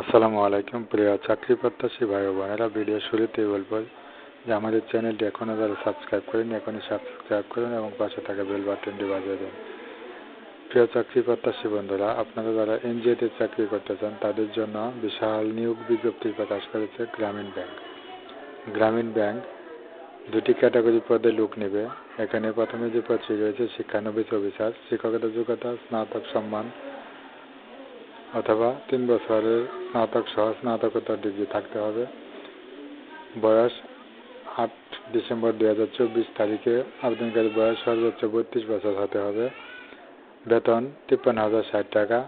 আসসালামু আলাইকুম, প্রিয় চাকরি প্রত্যাশী ভাই বোনেরা। ভিডিও শুরুতেই বলব যে আমাদের চ্যানেলটি এখনও যারা সাবস্ক্রাইব করেনি, এখনই সাবস্ক্রাইব করুন এবং পাশে থাকা বেল বাটনটি বাজিয়ে দিন। প্রিয় চাকরি প্রত্যাশী বন্ধুরা, আপনারা যারা এনজিওতে চাকরি করতে চান, তাদের জন্য বিশাল নিয়োগ বিজ্ঞপ্তি প্রকাশ করেছে গ্রামীণ ব্যাংক। গ্রামীণ ব্যাংক দুটি ক্যাটাগরি পদে লোক নেবে। এখানে প্রথমে যে পদটি রয়েছে, শিক্ষানবিশ অফিসার, শিক্ষকতা যোগ্যতা, স্নাতক সম্মান, অথবা তিন বছরের স্নাতক, সহ স্নাতকোত্তর ডিগ্রি থাকতে হবে। বয়স আট ডিসেম্বর দুই হাজার চব্বিশ তারিখে আবেদনকারী বয়স সর্বোচ্চ বত্রিশ বছর হতে হবে। বেতন তিপ্পান্ন হাজার ষাট টাকা।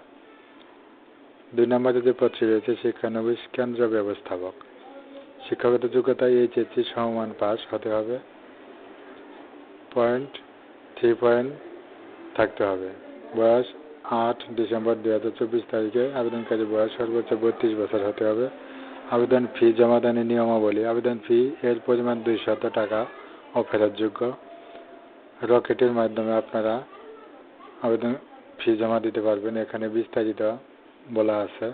দুই নম্বরে যে পদটি রয়েছে, শিক্ষানবিশ কেন্দ্র ব্যবস্থাপক। শিক্ষাগত যোগ্যতা এইচএসসি সমমান পাস হতে হবে। পয়েন্ট থ্রি পয়েন্ট থাকতে হবে। বয়স আট ডিসেম্বর দুই হাজার চব্বিশ তারিখে আবেদনকারী বয়স সর্বোচ্চ বত্রিশ বছর হতে হবে। আবেদন ফি জমাদানের নিয়মাবলী। আবেদন ফি এর পরিমাণ দুইশত টাকা ও ফেরতযোগ্য। রকেটের মাধ্যমে আপনারা আবেদন ফি জমা দিতে পারবেন। এখানে বিস্তারিত বলা আছে।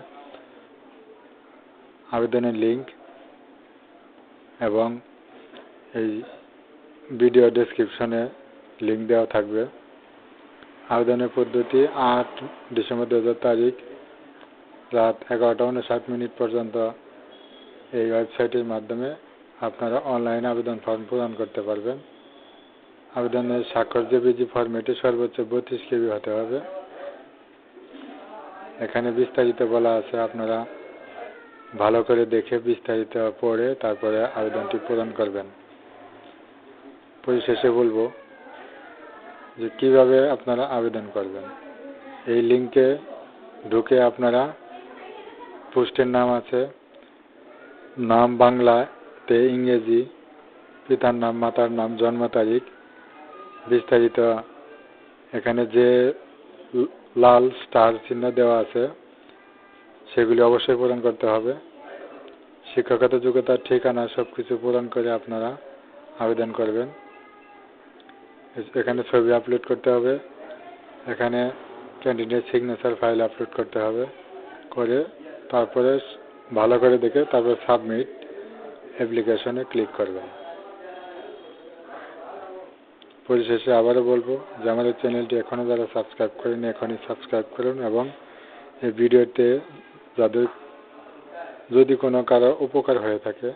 আবেদনের লিঙ্ক এবং এই ভিডিও ডেসক্রিপশনে লিঙ্ক দেওয়া থাকবে। আবেদনের পদ্ধতি আট ডিসেম্বর দু হাজার তারিখ, রাত এগারোটা উনষাট মিনিট পর্যন্ত। এই ওয়েবসাইটের মাধ্যমে আপনারা অনলাইন আবেদন ফর্ম পূরণ করতে পারবেন। আবেদনের স্বাক্ষর জেবিজি ফরম্যাটে সর্বোচ্চ বত্রিশ কেবি হতে হবে। এখানে বিস্তারিত বলা আছে, আপনারা ভালো করে দেখে বিস্তারিত পড়ে তারপরে আবেদনটি পূরণ করবেন। পরিশেষে বলব যে কীভাবে আপনারা আবেদন করবেন। এই লিঙ্কে ঢুকে আপনারা পোস্টের নাম আছে, নাম বাংলাতে ইংরেজি, পিতার নাম, মাতার নাম, জন্ম তারিখ বিস্তারিত। এখানে যে লাল স্টার চিহ্ন দেওয়া আছে, সেগুলি অবশ্যই পূরণ করতে হবে। শিক্ষাগত যোগ্যতার ঠিকানা সব কিছু পূরণ করে আপনারা আবেদন করবেন। এখানে ছবি আপলোড করতে হবে। এখানে ক্যান্ডিডেট সিগনেচার ফাইল আপলোড করতে হবে। করে তারপরে ভালো করে দেখে তারপরে সাবমিট অ্যাপ্লিকেশনে ক্লিক করবেন। পরিশেষে আবারও বলব যে আমাদের চ্যানেলটি এখনও যারা সাবস্ক্রাইব করেনি এখনই সাবস্ক্রাইব করুন এবং এই ভিডিওতে যাদের যদি কোনো কারও উপকার হয়ে থাকে,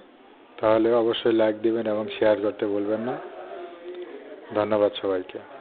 তাহলে অবশ্যই লাইক দিবেন এবং শেয়ার করতে বলবেন না। ধন্যবাদ সবাইকে।